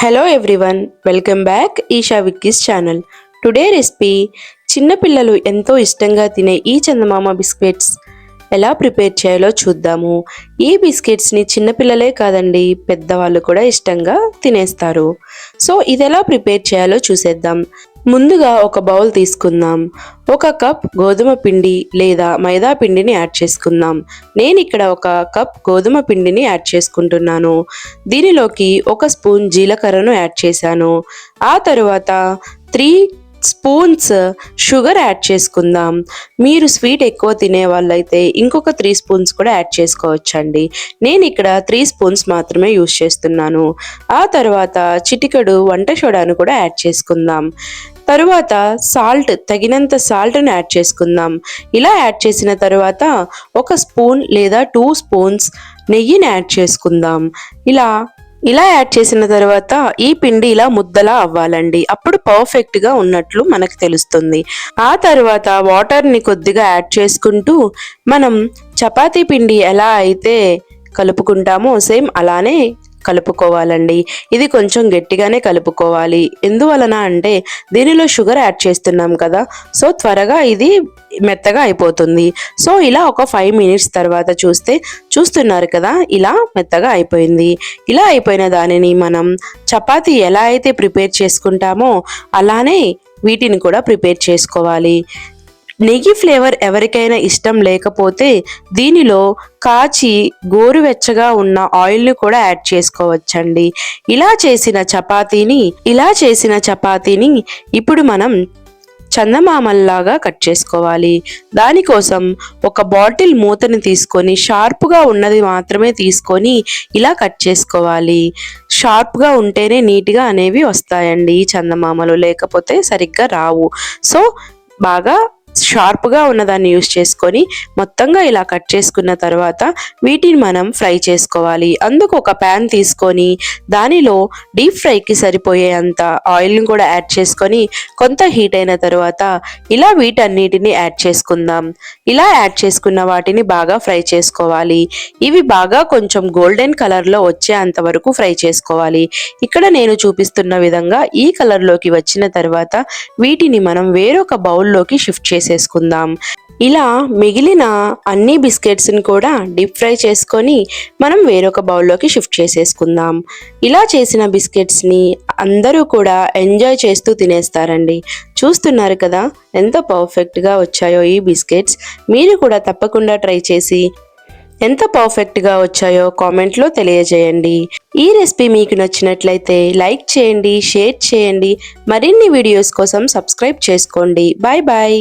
Hello everyone welcome back Eesha Vicky's channel today recipe చిన్నపిల్లలు ఎంతో ఇష్టంగా తినే ఈ చందమామ బిస్కెట్స్. ఎలా ప్రిపేర్ చేయాలో చూద్దాము. ఈ బిస్కెట్స్ని చిన్నపిల్లలే కాదండి పెద్దవాళ్ళు కూడా ఇష్టంగా తినేస్తారు. సో ఇది ఎలా ప్రిపేర్ చేయాలో చూసేద్దాం. ముందుగా ఒక బౌల్ తీసుకుందాం. ఒక కప్ గోధుమ పిండి లేదా మైదా పిండిని యాడ్ చేసుకుందాం. నేను ఇక్కడ ఒక కప్ గోధుమ పిండిని యాడ్ చేసుకుంటున్నాను. దీనిలోకి ఒక స్పూన్ జీలకర్రను యాడ్ చేశాను. ఆ తరువాత త్రీ స్పూన్స్ షుగర్ యాడ్ చేసుకుందాం. మీరు స్వీట్ ఎక్కువ తినే వాళ్ళైతే ఇంకొక త్రీ స్పూన్స్ కూడా యాడ్ చేసుకోవచ్చండి. నేను ఇక్కడ త్రీ స్పూన్స్ మాత్రమే యూస్ చేస్తున్నాను. ఆ తర్వాత చిటికెడు వంట సోడాను కూడా యాడ్ చేసుకుందాం. తరువాత సాల్ట్ తగినంత సాల్ట్ను యాడ్ చేసుకుందాం. ఇలా యాడ్ చేసిన తర్వాత ఒక స్పూన్ లేదా టూ స్పూన్స్ నెయ్యిని యాడ్ చేసుకుందాం. ఇలా ఇలా యాడ్ చేసిన తర్వాత ఈ పిండి ఇలా ముద్దలా అవ్వాలండి. అప్పుడు పర్ఫెక్ట్గా ఉన్నట్లు మనకు తెలుస్తుంది. ఆ తర్వాత వాటర్ని కొద్దిగా యాడ్ చేసుకుంటూ మనం చపాతీ పిండి ఎలా అయితే కలుపుకుంటామో సేమ్ అలానే కలుపుకోవాలండి. ఇది కొంచెం గట్టిగానే కలుపుకోవాలి. ఎందువలన అంటే దీనిలో షుగర్ యాడ్ చేస్తున్నాం కదా. సో త్వరగా ఇది మెత్తగా అయిపోతుంది. సో ఇలా ఒక ఫైవ్ మినిట్స్ తర్వాత చూస్తే చూస్తున్నారు కదా ఇలా మెత్తగా అయిపోయింది. ఇలా అయిపోయిన దానిని మనం చపాతి ఎలా అయితే ప్రిపేర్ చేసుకుంటామో అలానే వీటిని కూడా ప్రిపేర్ చేసుకోవాలి. నెయ్యి ఫ్లేవర్ ఎవరికైనా ఇష్టం లేకపోతే దీనిలో కాచి గోరువెచ్చగా ఉన్న ఆయిల్ని కూడా యాడ్ చేసుకోవచ్చండి. ఇలా చేసిన చపాతీని ఇలా చేసిన చపాతీని ఇప్పుడు మనం చందమామల్లాగా కట్ చేసుకోవాలి. దానికోసం ఒక బాటిల్ మూతని తీసుకొని షార్ప్గా ఉన్నది మాత్రమే తీసుకొని ఇలా కట్ చేసుకోవాలి. షార్ప్గా ఉంటేనే నీట్గా అనేవి వస్తాయండి ఈ చందమామలు లేకపోతే సరిగ్గా రావు. సో బాగా షార్ప్గా ఉన్నదాన్ని యూస్ చేసుకొని మొత్తంగా ఇలా కట్ చేసుకున్న తర్వాత వీటిని మనం ఫ్రై చేసుకోవాలి. అందుకు ఒక ప్యాన్ తీసుకొని దానిలో డీప్ ఫ్రైకి సరిపోయే అంత ఆయిల్ని కూడా యాడ్ చేసుకొని కొంత హీట్ అయిన తర్వాత ఇలా వీటన్నిటిని యాడ్ చేసుకుందాం. ఇలా యాడ్ చేసుకున్న వాటిని బాగా ఫ్రై చేసుకోవాలి. ఇవి బాగా కొంచెం గోల్డెన్ కలర్లో వచ్చే వరకు ఫ్రై చేసుకోవాలి. ఇక్కడ నేను చూపిస్తున్న విధంగా ఈ కలర్లోకి వచ్చిన తర్వాత వీటిని మనం వేరొక బౌల్లోకి షిఫ్ట్ చేసి చేసుకుందాం ఇలా మిగిలిన అన్ని బిస్కెట్స్ని కూడా డీప్ ఫ్రై చేసుకొని మనం వేరొక బౌల్లోకి షిఫ్ట్ చేసేసుకుందాం. ఇలా చేసిన బిస్కెట్స్ని అందరూ కూడా ఎంజాయ్ చేస్తూ తినేస్తారండి. చూస్తున్నారు కదా ఎంత పర్ఫెక్ట్గా వచ్చాయో ఈ బిస్కెట్స్. మీరు కూడా తప్పకుండా ట్రై చేసి ఎంత పర్ఫెక్ట్గా వచ్చాయో కామెంట్లో తెలియజేయండి. ఈ రెసిపీ మీకు నచ్చినట్లయితే లైక్ చేయండి షేర్ చేయండి. మరిన్ని వీడియోస్ కోసం సబ్స్క్రైబ్ చేసుకోండి. Bye bye.